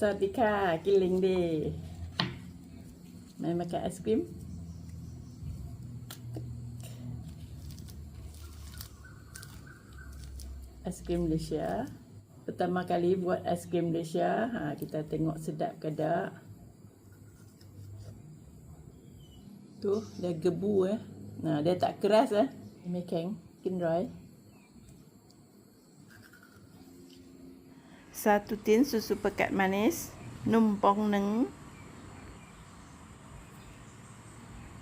สวัสดีค่ะ กินลิงดีมามาแกะไอศครีมไอศครีมเลเซีย pertama kali buat ice cream Malaysia. Ha, kita tengok sedap ke tak. Tu dia gebu eh. Nah dia tak keras eh. Mekeng kinroy satu tin susu pekat manis numpong neng.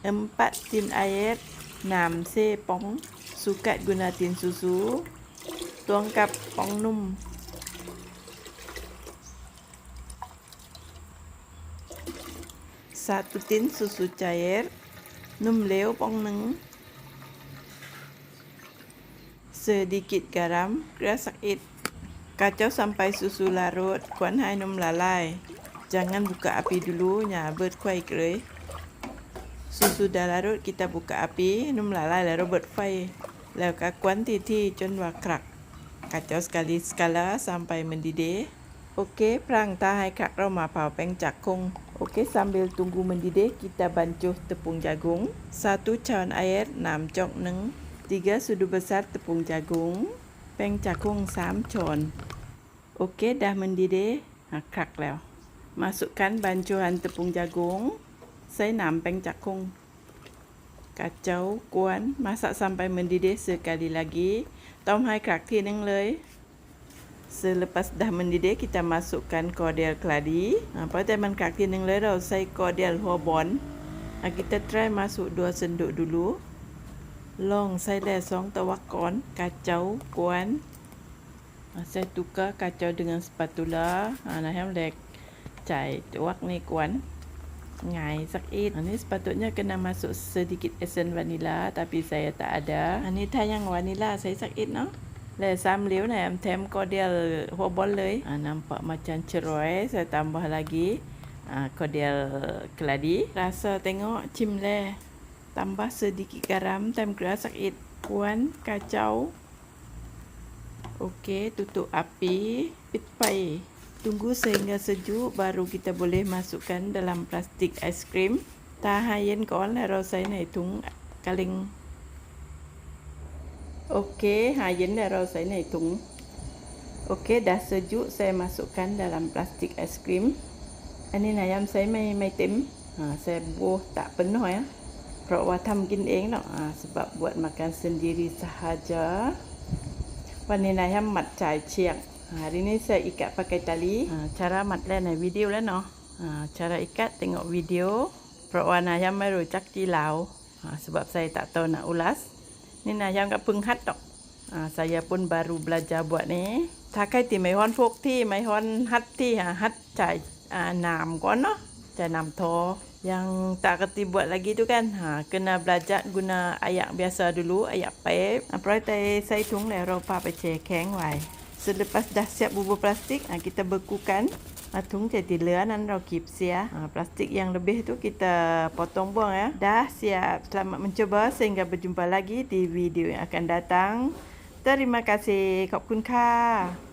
Empat tin air enam sepong. Sukat guna tin susu. Tuang kap pong num. Satu tin susu cair num leo pong neng. Sedikit garam kerasak it. Kacau sampai susu larut, kuan hai num lalai. Jangan buka api dulu, nya berkuai kere. Susu dah larut, kita buka api, num lalai lalu berfai. Lalu ka kuan titi jun wakrak. Kacau sekali skala sampai mendidih. Okey, perang ta hai krak rau ma pau peng cakung. Okey, sambil tunggu mendidih, kita bancuh tepung jagung. Satu cawan air, enam cok neng. Tiga sudu besar tepung jagung. Peng cakung 3ช้อน Okey, dah mendidih. Ha, krakแล้ว Masukkan bancuhan tepung jagung. Saya enam peng cakung. Kacau, kuan, masak sampai mendidih sekali lagi. Tom hai krak ti nengเลย Selepas dah mendidih, kita masukkan kordial keladi. Ha, pada teman krak ti nengเลยเราใส่ kordial หัวบอน Ha, kita try masuk 2 sendok dulu. Long saya dah song tawak kon kacau kuan. Ah, saya tukar kacau dengan spatula. Ah, ha nahem lek cai tuak ni kuan. Ngai sakit ha, ah, ni sepatutnya kena masuk sedikit esen vanila tapi saya tak ada. Ha, ni tayang vanila saya sakit no? Le sam liu ni am tem kodel hobol lei. Ha, nampak macam ceroy saya tambah lagi. Ha, kodel keladi. Rasa tengok cim le tambah sedikit garam tem kerasa sakit kuan kacau. Okey, tutup api. Pipai. Tunggu sehingga sejuk baru kita boleh masukkan dalam plastik aiskrim. Tahan yang kau lah rosai nai tung kaling. Okey, hayin lah rosai nai tung. Okey, dah sejuk saya masukkan dalam plastik aiskrim. Ini ayam saya mai mai tim. Ha, saya buah tak penuh ya. Kerana ha, buat makan sendiri sahaja. วันนี้นาย h มัดจ่ายเชียง hari ini saya ikat pakai tali cara mat แรกในวิดีโอแล้วเนาะ cara ikat ติงก์วิดีโอเพราะว่านายไม่รู้จักที่ลาว sebab saya tak tahu nak ulas นี่นายกับพึ่งฮัดดอก saya pun baru belajar buat ni ถ้าใครติไม่ฮ้อนพวกที่ไม่ฮ้อนฮัดที่ฮัดจ่ายน้ำก่อนเนาะจ่ายนำทอ yang tak kerti buat lagi tu kan ha, kena belajar guna ayak biasa dulu ayak pep apa tai saya tung le ro pa pa che keng wai selepas dah siap bubur plastik ha, kita bekukan ha, tung jadi leanan ro keep sia ha, plastik yang lebih tu kita potong buang ya dah siap selamat mencoba sehingga berjumpa lagi di video yang akan datang terima kasih ขอบคุณค่ะ